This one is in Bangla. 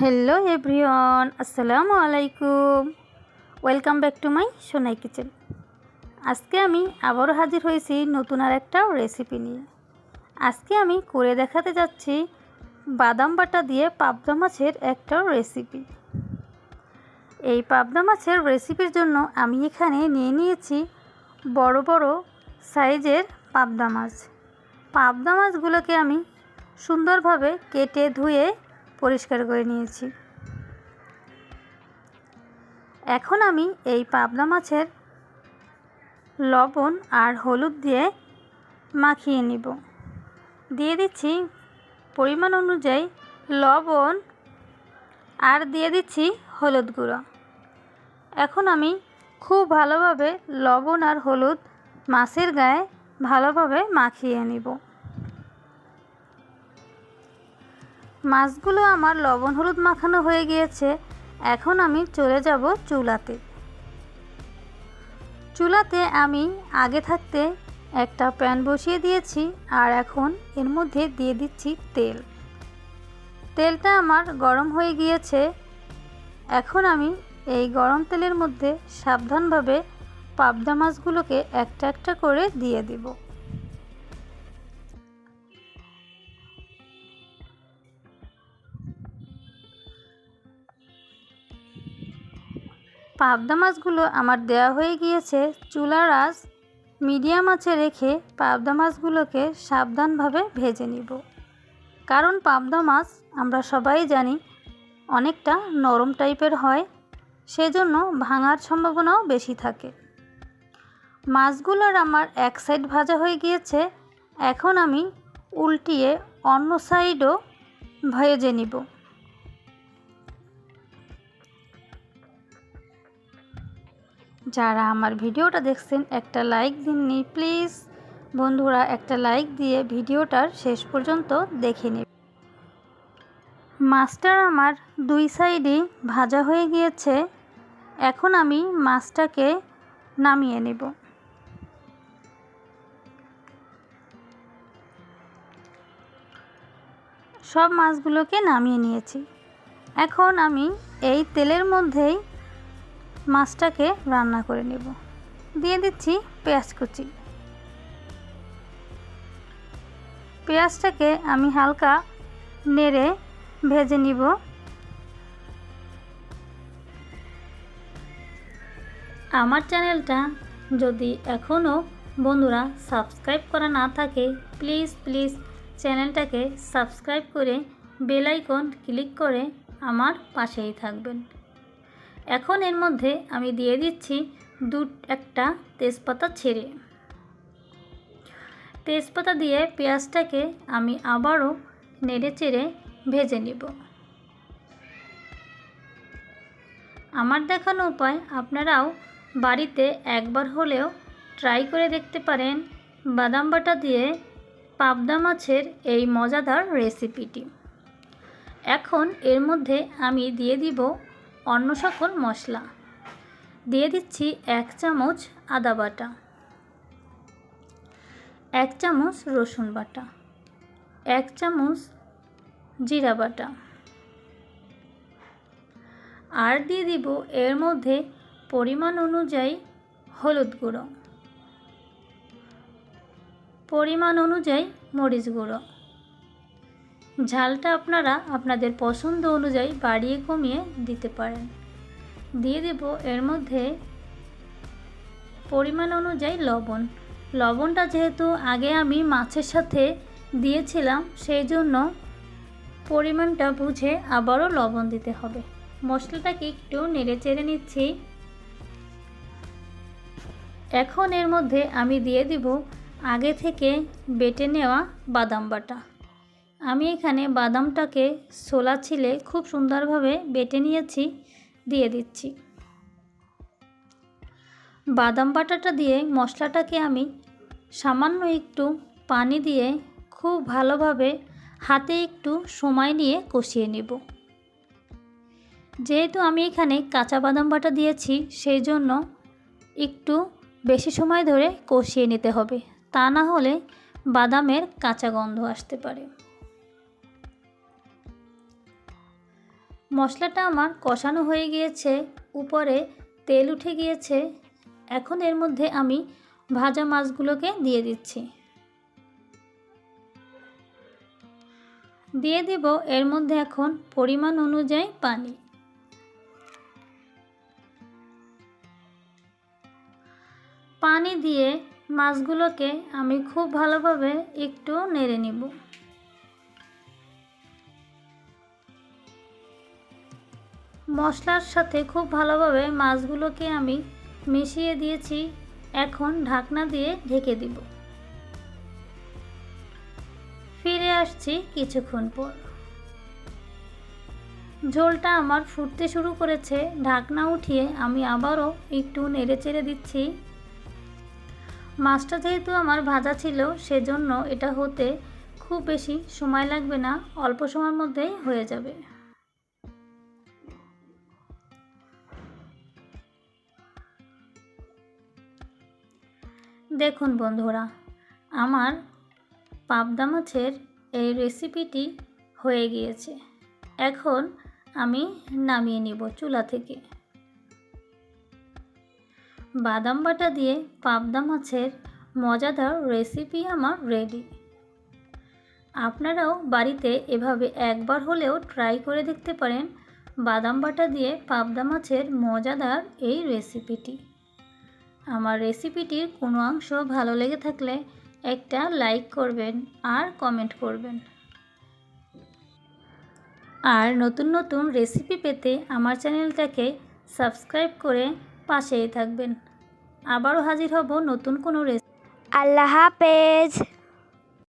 হ্যালো এভরিওয়ান, আসসালামু আলাইকুম। Welcome back to my Sonai kitchen. আজকে আমি আবারও হাজির হয়েছি নতুন আর একটা রেসিপি নিয়ে। আজকে আমি করে দেখাতে যাচ্ছি বাদাম বাটা দিয়ে পাবদা মাছের একটা রেসিপি। এই পাবদা মাছের রেসিপির জন্য আমি এখানে নিয়ে নিয়েছি বড় বড় সাইজের পাবদা মাছ। পাবদা মাছগুলোকে আমি সুন্দরভাবে কেটে ধুয়ে পরিষ্কার করে নিয়েছি। এখন আমি এই পাবদা মাছের লবণ আর হলুদ দিয়ে মাখিয়ে নিব। দিয়ে দিচ্ছি পরিমাণ অনুযায়ী লবণ আর দিয়ে দিচ্ছি হলুদ গুঁড়ো। এখন আমি খুব ভালোভাবে লবণ আর হলুদ মাছের গায়ে ভালোভাবে মাখিয়ে নিব। মাছগুলো আমার লবণ হলুদ মাখানো হয়ে গিয়েছে। এখন আমি চলে যাব চুলাতে। চুলাতে আমি আগে থাকতে একটা প্যান বসিয়ে দিয়েছি আর এখন এর মধ্যে দিয়ে দিচ্ছি তেল। তেলটা আমার গরম হয়ে গিয়েছে। এখন আমি এই গরম তেলের মধ্যে সাবধানভাবে পাবদা মাছগুলোকে একটা একটা করে দিয়ে দিব। পাবদা মাছগুলো আমার দেওয়া হয়ে গিয়েছে চুলার আঁচ মিডিয়াম আঁচে রেখে পাবদা মাছগুলোকে সাবধানভাবে ভেজে নিব। কারণ পাবদা মাছ, আমরা সবাই জানি, অনেকটা নরম টাইপের হয়, সেজন্য ভাঙার সম্ভাবনাও বেশি থাকে। মাছগুলোর আমার এক সাইড ভাজা হয়ে গিয়েছে, এখন আমি উল্টিয়ে অন্য সাইডও ভেজে নিব। যারা আমার ভিডিওটা দেখছেন, একটা লাইক দিননি, প্লিজ বন্ধুরা একটা লাইক দিয়ে ভিডিওটার শেষ পর্যন্ত দেখে নিন। মাছটার আমার দুই সাইডই ভাজা হয়ে গিয়েছে, এখন আমি মাছটাকে নামিয়ে নেব। সব মাছগুলোকে নামিয়ে নিয়েছি। এখন আমি এই তেলের মধ্যেই মাছটাকে রান্না করে নেব। দিয়ে দিচ্ছি পেঁয়াজ কুচি। পেঁয়াজটাকে আমি হালকা নেড়ে ভেজে নিব। আমার চ্যানেলটা যদি এখনও বন্ধুরা সাবস্ক্রাইব করা না থাকে, প্লিজ প্লিজ চ্যানেলটাকে সাবস্ক্রাইব করে বেল আইকন ক্লিক করে আমার পাশেই থাকবেন। এখন এর মধ্যে আমি দিয়ে দিচ্ছি দু, একটা তেজপাতা ছেড়ে। তেজপাতা দিয়ে পেঁয়াজটাকে আমি আবারও নেড়ে চেড়ে ভেজে নিব। আমার দেখানো উপায় আপনারাও বাড়িতে একবার হলেও ট্রাই করে দেখতে পারেন বাদাম বাটা দিয়ে পাবদা মাছের এই মজাদার রেসিপিটি। এখন এর মধ্যে আমি দিয়ে দিব অন্য সকল মশলা। দিয়ে দিচ্ছি এক চামচ আদা বাটা। এক চামচ রসুন বাটা। এক চামচ জিরা বাটা। আর দিয়ে দিব এর মধ্যে পরিমাণ অনুযায়ী হলুদ গুঁড়ো। পরিমাণ অনুযায়ী মরিচ গুঁড়ো। ঝালটা আপনারা আপনাদের পছন্দ অনুযায়ী বাড়িয়ে কমিয়ে দিতে পারেন। দিয়ে দেব এর মধ্যে পরিমাণ অনুযায়ী লবণ। লবণটা যেহেতু আগে আমি মাছের সাথে দিয়েছিলাম, সেই জন্য পরিমাণটা বুঝে আবারও লবণ দিতে হবে। মশলাটাকে একটু নেড়ে চেড়ে নিচ্ছি। এখন এর মধ্যে আমি দিয়ে দিব আগে থেকে বেটে নেওয়া বাদাম বাটা। আমি এখানে বাদামটাকে ছোলা ছিলে খুব সুন্দরভাবে বেটে নিয়েছি, দিয়ে দিচ্ছি। বাদাম বাটাটা দিয়ে মশলাটাকে আমি সামান্য একটু পানি দিয়ে খুব ভালোভাবে হাতে একটু সময় নিয়ে কষিয়ে নেব। যেহেতু আমি এখানে কাঁচা বাদাম বাটা দিয়েছি, সেই জন্য একটু বেশি সময় ধরে কষিয়ে নিতে হবে। তা না হলে বাদামের কাঁচা গন্ধ আসতে পারে। মশলাটা আমার কষানো হয়ে গিয়েছে, উপরে তেল উঠে গিয়েছে। এখন এর মধ্যে আমি ভাজা মাছগুলোকে দিয়ে দিচ্ছি। দিয়ে দিব এর মধ্যে এখন পরিমাণ অনুযায়ী পানি। পানি দিয়ে মাছগুলোকে আমি খুব ভালোভাবে একটু নেড়ে নিব। মশলার সাথে খুব ভালোভাবে মাছগুলোকে আমি মিশিয়ে দিয়েছি। এখন ঢাকনা দিয়ে ঢেকে দিব। ফিরে আসছি কিছুক্ষণ পর। ঝোলটা আমার ফুটতে শুরু করেছে। ঢাকনা উঠিয়ে আমি আবারও একটু নেড়ে চেড়ে দিচ্ছি। মাছটা যেহেতু আমার ভাজা ছিল, সেজন্য এটা হতে খুব বেশি সময় লাগবে না। অল্প সময়ের মধ্যেই হয়ে যাবে। দেখুন বন্ধুরা, আমার পাবদা মাছের এই রেসিপিটি হয়ে গিয়েছে। এখন আমি নামিয়ে নিব চুলা থেকে। বাদাম বাটা দিয়ে পাবদা মাছের মজাদার রেসিপি আমার রেডি আপনারাও বাড়িতে এভাবে একবার হলেও ট্রাই করে দেখতে পারেন বাদাম বাটা দিয়ে পাবদা মাছের মজাদার এই রেসিপিটি আমার রেসিপিটির কোনো অংশ ভালো লেগে থাকলে একটা লাইক করবেন আর কমেন্ট করবেন। আর নতুন নতুন রেসিপি পেতে আমার চ্যানেলটাকে সাবস্ক্রাইব করে পাশেই থাকবেন। আবারও হাজির হব নতুন কোনো রেসিপি আল্লাহ হাফেজ।